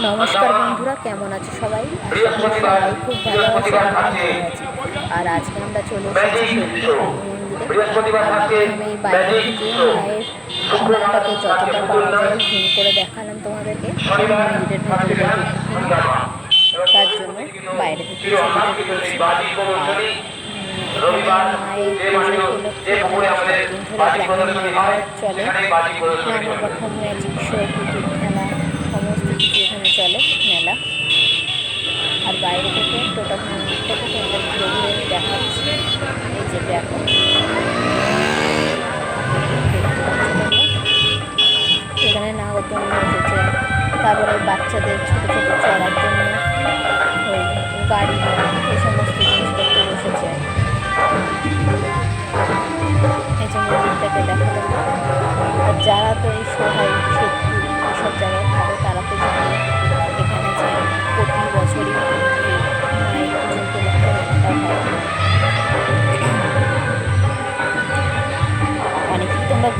নমস্কার বন্ধুরা কেমন আছো সবাই? সবাই খুব ভালো আছে আর আজকে আমরা চলে এসেছি আমি বাইরে থেকে মায়ের যতটা পারা যায় ঘুম করে দেখালাম তোমাদেরকে। মন্দিরের ভেতরে তার জন্য বাইরে থেকে মায়ের চলে হয় নানা রকম ম্যাজিক শো পুতুল খেলা সমস্ত কিছু এখানে চলে মেলা আর বাইরে থেকে টোটা মন্দির থেকে তোমাদের ঘুরে ঘুরে আমি দেখাচ্ছি এই যে দেখো এখানে নাগরদোলনা এসেছে। তারপরে বাচ্চাদের ছোট ছোট চড়ার জন্য ওই গাড়ি, এই সমস্ত জিনিসপত্র বসেছে এই যে মন্দিরটাকে দেখালাম। আর যারা তো এই সহায় তোমরা